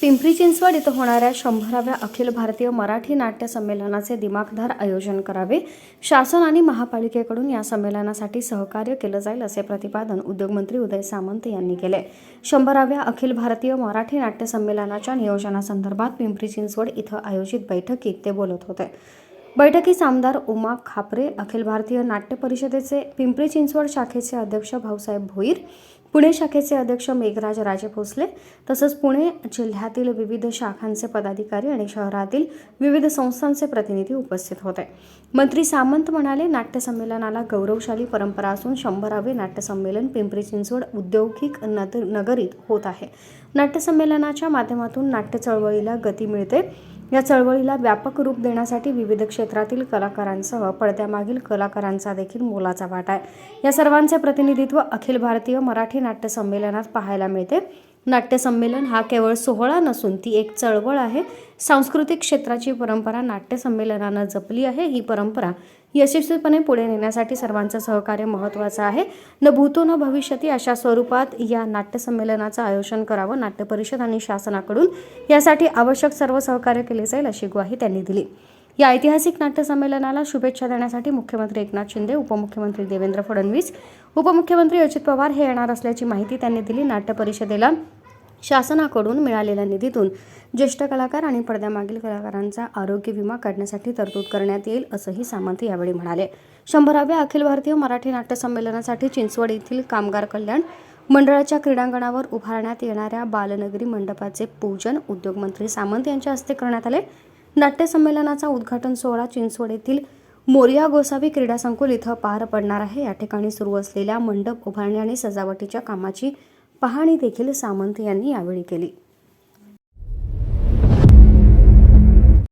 पिंपरी चिंचवड इथं होणाऱ्या शंभराव्या अखिल भारतीय मराठी नाट्य संमेलनाचे दिमाखदार आयोजन करावे. शासन आणि महापालिकेकडून या संमेलनासाठी सहकार्य केलं जाईल असे प्रतिपादन उद्योगमंत्री उदय सामंत यांनी केले. शंभराव्या अखिल भारतीय मराठी नाट्य संमेलनाच्या नियोजनासंदर्भात पिंपरी चिंचवड इथं आयोजित बैठकीत ते बोलत होते. बैठकीस आमदार उमा खापरे अखिल भारतीय नाट्य परिषदेचे पिंपरी चिंचवड शाखेचे अध्यक्ष भाऊसाहेब भोईर पुणे शाखेचे अध्यक्ष मेघराज राजे भोसले तसंच पुणे जिल्ह्यातील विविध शाखांचे पदाधिकारी आणि शहरातील विविध संस्थांचे प्रतिनिधी उपस्थित होते. मंत्री सामंत म्हणाले नाट्यसंमेलनाला गौरवशाली परंपरा असून शंभरावे नाट्यसंमेलन पिंपरी चिंचवड औद्योगिक नगरीत होत आहे. नाट्यसंमेलनाच्या माध्यमातून नाट्य चळवळीला गती मिळते. या चळवळीला व्यापक रूप देण्यासाठी विविध क्षेत्रातील कलाकारांसह पडद्यामागील कलाकारांचा देखील मोलाचा वाटा आहे. या सर्वांचे प्रतिनिधित्व अखिल भारतीय मराठी नाट्य संमेलनात पाहायला मिळते. नाट्यसंमेलन हा केवळ सोहळा नसून ती एक चळवळ आहे. सांस्कृतिक क्षेत्राची परंपरा नाट्यसंमेलनानं जपली आहे. ही परंपरा यशस्वीपणे पुढे नेण्यासाठी सर्वांचं सहकार्य महत्त्वाचं आहे. न भूतो न भविष्यती अशा स्वरूपात या नाट्यसंमेलनाचं आयोजन करावं नाट्य परिषद आणि शासनाकडून. यासाठी आवश्यक सर्व सहकार्य केले जाईल अशी ग्वाही त्यांनी दिली. या ऐतिहासिक नाट्यसंमेलनाला शुभेच्छा देण्यासाठी मुख्यमंत्री एकनाथ शिंदे उपमुख्यमंत्री देवेंद्र फडणवीस उपमुख्यमंत्री अजित पवार हे येणार असल्याची माहिती त्यांनी दिली. नाट्य परिषदेला शासनाकडून मिळालेल्या निधीतून ज्येष्ठ कलाकार आणि पडद्यामागील कलाकारांचा आरोग्य विमा काढण्यासाठी तरतूद करण्यात येईल असंही सामंत यावेळी म्हणाले. शंभराव्या अखिल भारतीय मराठी नाट्य संमेलनासाठी चिंचवड येथील कामगार कल्याण मंडळाच्या क्रीडांगणावर उभारण्यात येणाऱ्या बालनगरी मंडपाचे पूजन उद्योगमंत्री सामंत यांच्या हस्ते करण्यात आले. नाट्य संमेलनाचा उद्घाटन सोहळा चिंचवड येथील मोरिया गोसावी क्रीडा संकुल इथं पार पडणार आहे. या ठिकाणी सुरू असलेल्या मंडप उभारणी आणि सजावटीच्या कामाची पाहणी देखील सामंत यांनी यावेळी केली.